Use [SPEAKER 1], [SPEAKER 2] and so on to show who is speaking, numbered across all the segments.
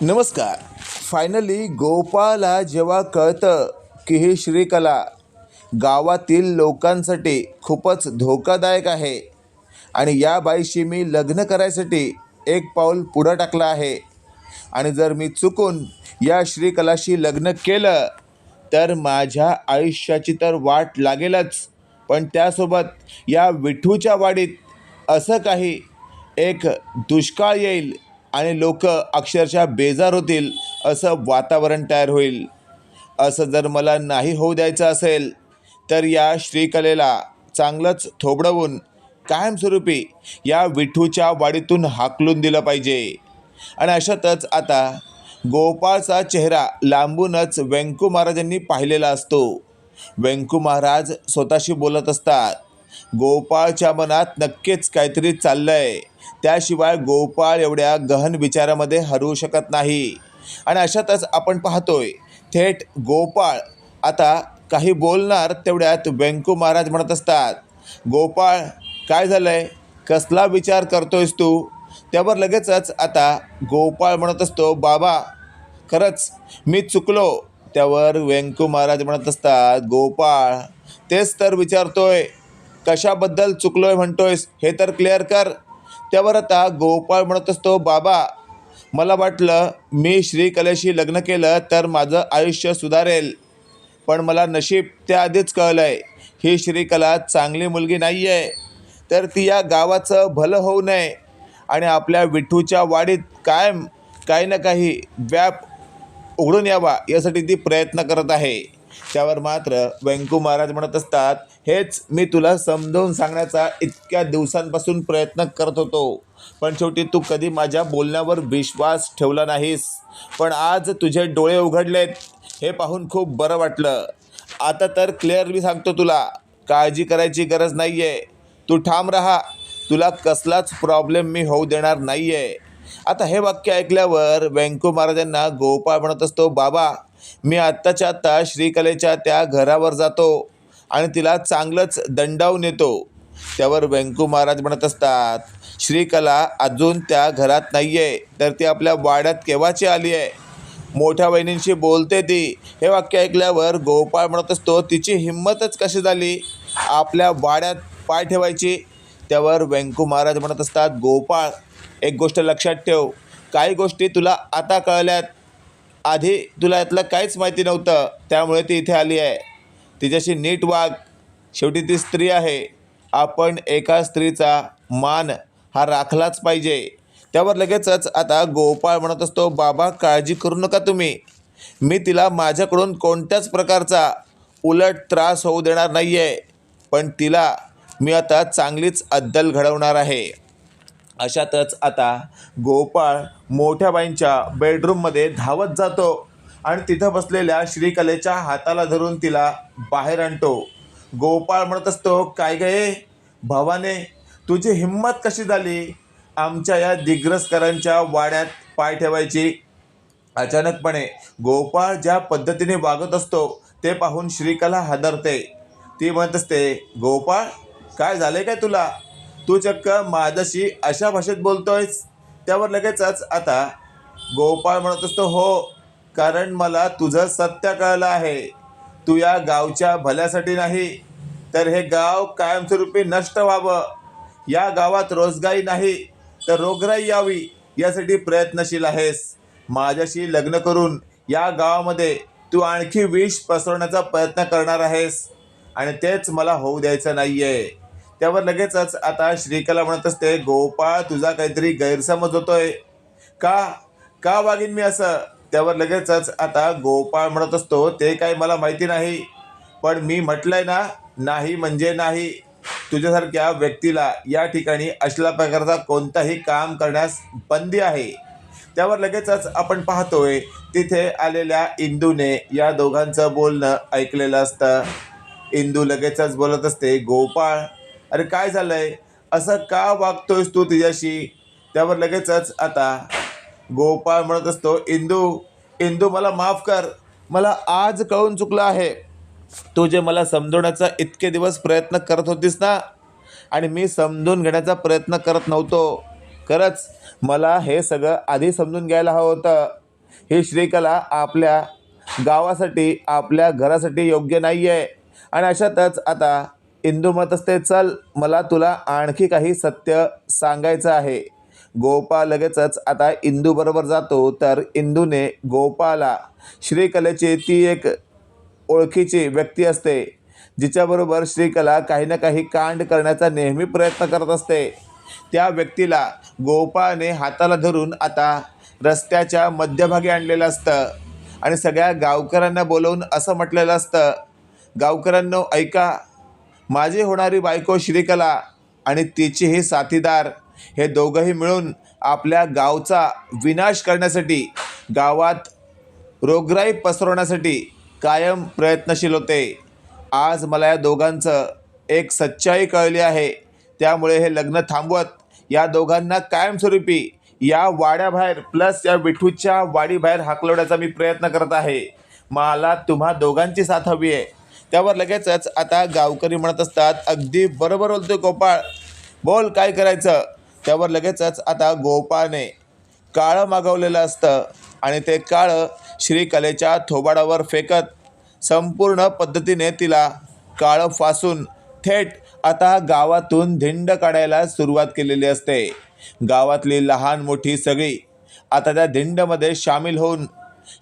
[SPEAKER 1] नमस्कार. फायनली गोपाला जेव्हा कळतं की ही श्रीकला गावातील लोकांसाठी खूपच धोकादायक आहे आणि या बाईशी मी लग्न करायसाठी एक पाऊल पुढं टाकलं आहे आणि जर मी चुकून या श्रीकलाशी लग्न केलं तर माझ्या आयुष्याची तर वाट लागेलच. पण त्यासोबत या विठूच्या वाडीत असं काही एक दुष्काळ येईल आणि लोक अक्षरशः बेजार होतील असं वातावरण तयार होईल. असं जर मला नाही होऊ द्यायचं असेल तर या श्रीकलेला चांगलंच थोबडवून कायमस्वरूपी या विठूच्या वाडीतून हाकलून दिलं पाहिजे. आणि अशातच आता गोपाळचा चेहरा लांबूनच व्यंकू महाराजांनी पाहिलेला असतो. व्यंकू महाराज स्वतःशी बोलत असतात. गोपाळच्या मनात नक्कीच काहीतरी चाललंय. त्याशिवाय गोपाळ एवढ्या गहन विचारामध्ये हरवू शकत नाही. आणि अशातच आपण पाहतोय थेट गोपाळ आता काही बोलणार तेवढ्यात व्यंकू महाराज म्हणत असतात गोपाळ काय झालंय? कसला विचार करतोयस तू? त्यावर लगेचच आता गोपाळ म्हणत असतो बाबा खरंच मी चुकलो. त्यावर व्यंकू महाराज म्हणत असतात गोपाळ तेच तर विचारतोय कशाबद्दल चुकलोय म्हणतोयस हे तर क्लिअर कर. त्यावर आता गोपाळ म्हणत असतो बाबा मला वाटलं मी श्रीकलेशी लग्न केलं तर माझं आयुष्य सुधारेल. पण मला नशीब त्याआधीच कळलं आहे ही श्रीकला चांगली मुलगी नाही आहे तर ती या गावाचं भलं होऊ नये. आणि आपल्या विठूच्या वाडीत कायम काही ना काही व्याप उघडून यावा यासाठी ती प्रयत्न करत आहे. त्यावर मात्र व्यंकू महाराज म्हणत असतात हेच मी तुला समजावून सांगण्याचा इतक्या दिवसांपासून प्रयत्न करत होतो. पण शेवटी तू कधी माझ्या बोलण्यावर विश्वास ठेवला नाहीस. पण आज तुझे डोळे उघडलेत. हे पाहून खूप बरं वाटलं. आता तर क्लिअर मी सांगतो तुला काळजी करायची गरज नाही आहे तू ठाम राहा. तुला कसलाच प्रॉब्लेम मी होऊ देणार नाही आहे आता हे वाक्य ऐकल्यावर व्यंकू महाराजांना गोपाळ म्हणत असतो बाबा मी आत्ताच्या आत्ता श्रीकलेच्या त्या घरावर जातो आणि तिला चांगलंच दंडावून येतो. त्यावर व्यंकू महाराज म्हणत असतात श्रीकला अजून त्या घरात नाही आहे तर ती आपल्या वाड्यात केव्हाची आली आहे? मोठ्या बहिणींशी बोलते ती. हे वाक्य ऐकल्यावर गोपाळ म्हणत असतो तिची हिंमतच कशी झाली? आपल्या वाड्यात पाय ठेवायची? त्यावर व्यंकू महाराज म्हणत असतात गोपाळ एक गोष्ट लक्षात ठेव. काही गोष्टी तुला आता कळल्यात. आधी तुला यातलं काहीच माहिती नव्हतं त्यामुळे ती इथे आली आहे. तिच्याशी नीट वाग. शेवटी ती स्त्री आहे. आपण एका स्त्रीचा मान हा राखलाच पाहिजे. त्यावर लगेचच आता गोपाळ म्हणत असतो बाबा काळजी करू नका तुम्ही. मी तिला माझ्याकडून कोणत्याच प्रकारचा उलट त्रास होऊ देणार नाही आहे पण तिला मी आता चांगलीच अद्दल घडवणार आहे. अशातच आता गोपाळ मोठ्या बाईंच्या बेडरूममध्ये धावत जातो आणि तिथं बसलेल्या श्रीकलेच्या हाताला धरून तिला बाहेर आणतो. गोपाळ म्हणत असतो काय गे भावाने तुझी हिंमत कशी झाली? आमच्या या दिग्रसकरांच्या वाड्यात पाय ठेवायची. अचानकपणे गोपाळ ज्या पद्धतीने वागत असतो ते पाहून श्रीकला हादरते. ती म्हणत असते गोपाळ काय झाले काय तुला? तू चक्क माझ्याशी अशा भाषेत बोलतोयस? त्यावर लगेचच आता गोपाळ म्हणत असतो हो कारण मला तुझं सत्य कळलं आहे. तू या गावच्या भल्यासाठी नाही तर हे गाव कायमस्वरूपी नष्ट व्हावं. या गावात रोजगारी नाही तर रोगराई यावी यासाठी प्रयत्नशील आहेस. माझ्याशी लग्न करून या गावामध्ये तू आणखी विष पसरवण्याचा प्रयत्न करणार आहेस. आणि तेच मला होऊ द्यायचं नाही आहे त्यावर लगेचच आता श्रीकला म्हणत असते गोपाळ तुझा काहीतरी गैरसमज होतोय. का? का वागीन मी असं? त्यावर लगेचच आता गोपाळ म्हणत असतो ते काही मला माहिती नाही पण मी म्हटलंय ना नाही म्हणजे नाही. तुझ्यासारख्या व्यक्तीला या ठिकाणी अशा प्रकारचा कोणताही काम करण्यास बंदी आहे. त्यावर लगेचच आपण पाहतोय तिथे आलेल्या इंदूने या दोघांचं बोलणं ऐकलेलं असतं. इंदू लगेचच बोलत असते गोपाळ अरे काय झालंय? असं का वागतोयस तू तिच्याशी त्यावर लगेचच आता गोपाळ म्हणत असतो इंदू इंदू मला माफ कर. मला आज कळून चुकलं आहे. तू जे मला समजवण्याचा इतके दिवस प्रयत्न करत होतीस ना आणि मी समजून घेण्याचा प्रयत्न करत नव्हतो. खरंच मला हे सगळं आधी समजून घ्यायला हवं होतं. ही श्रीकला आपल्या गावासाठी आपल्या घरासाठी योग्य नाही आहे आणि अशातच आता इंदू असते चल मला तुला आणखी काही सत्य सांगायचं आहे. गोपाळ लगेचच आता इंदूबरोबर जातो तर इंदूने गोपाला श्रीकलेची ती एक ओळखीची व्यक्ती असते जिच्याबरोबर श्रीकला काही ना काही कांड करण्याचा नेहमी प्रयत्न करत असते. त्या व्यक्तीला गोपाळने हाताला धरून आता रस्त्याच्या मध्यभागी आणलेलं असतं आणि सगळ्या गावकऱ्यांना बोलवून असं म्हटलेलं असतं गावकऱ्यांनो ऐका माझी होणारी बायको श्रीकला आणि तिचेही साथीदार हे दोघंही मिळून आपल्या गावचा विनाश करण्यासाठी गावात रोगराई पसरवण्यासाठी कायम प्रयत्नशील होते. आज मला या दोघांचं एक सच्चाई कळली आहे. त्यामुळे हे लग्न थांबवत या दोघांना कायमस्वरूपी या वाड्याबाहेर प्लस या विठूच्या वाडीबाहेर हाकलवण्याचा मी प्रयत्न करत आहे. मला तुम्हा दोघांची साथ हवी आहे. त्यावर लगेचच आता गावकरी म्हणत असतात अगदी बरोबर बोलतोय गोपाळ. बोल काय करायचं? त्यावर लगेचच आता गोपाळने काळं मागवलेलं असतं आणि ते काळं श्रीकलेच्या थोबाडावर फेकत संपूर्ण पद्धतीने तिला काळं फासून थेट आता गावातून धिंड काढायला सुरुवात केलेली असते. गावातली लहान मोठी सगळी आता त्या धिंडमध्ये सामील होऊन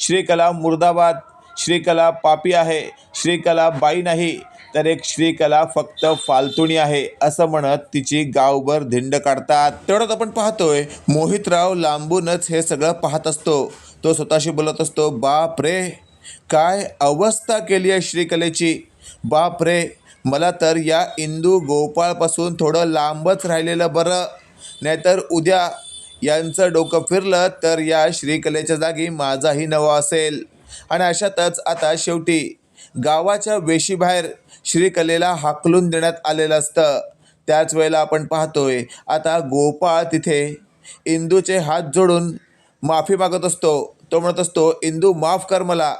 [SPEAKER 1] श्रीकला मुर्दाबाद श्रीकला पापी आहे. श्रीकला बाई नाही तर एक श्रीकला फक्त फालतुणी आहे असं म्हणत तिची गावभर धिंड काढतात. तेवढ्यात आपण पाहतोय मोहितराव लांबूनच हे सगळं पाहत असतो. तो स्वतःशी बोलत असतो बाप रे काय अवस्था केली आहे श्रीकलेची? बाप रे मला तर या इंदू गोपाळपासून थोडं लांबच राहिलेलं बरं. नाहीतर उद्या यांचं डोकं फिरलं तर या श्रीकलेच्या जागी माझाही नवा असेल. आणि अशातच आता शेवटी गावाच्या वेशीबाहेर श्रीकलेला हाकलून देण्यात आलेलं असतं. त्याच वेळेला आपण पाहतोय आता गोपाळ तिथे इंदूचे हात जोडून माफी मागत असतो. तो म्हणत असतो इंदू माफ कर मला.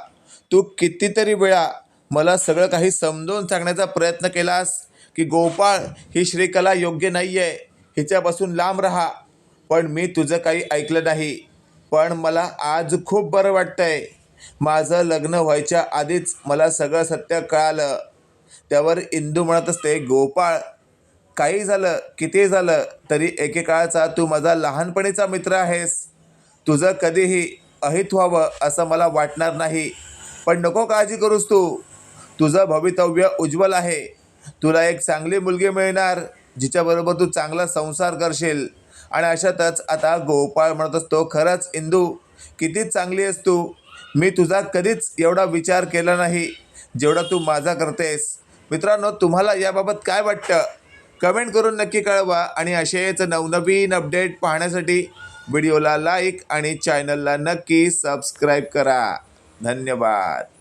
[SPEAKER 1] तू कितीतरी वेळा मला सगळं काही समजून सांगण्याचा प्रयत्न केलास की गोपाळ ही श्रीकला योग्य नाही आहे हिच्यापासून लांब राहा. पण मी तुझं काही ऐकलं नाही. पण मला आज खूप बरं वाटतंय. माझं लग्न व्हायच्या आधीच मला सगळं सत्य कळालं. त्यावर इंदू म्हणत असते गोपाळ काही झालं? किती झालं? तरी एकेकाळचा तू माझा लहानपणीचा मित्र आहेस. तुझं कधीही अहित व्हावं असं मला वाटणार नाही. पण नको काळजी करूस तू. तुझं भवितव्य उज्ज्वल आहे. तुला एक चांगली मुलगी मिळणार जिच्याबरोबर तू चांगला संसार करशील. आणि अशातच आता गोपाळ म्हणत असतो खरंच इंदू किती चांगली आहेस तू. मी तुझा कधीच एवढा विचार केला नाही जेवढा तू माझा करतेस. मित्रांनो तुम्हाला याबाबत काय वाटतं? कमेंट करून नक्की कळवा आणि असेच नवनवीन अपडेट पाहण्यासाठी व्हिडिओला लाईक आणि चॅनलला नक्की सबस्क्राईब करा. धन्यवाद.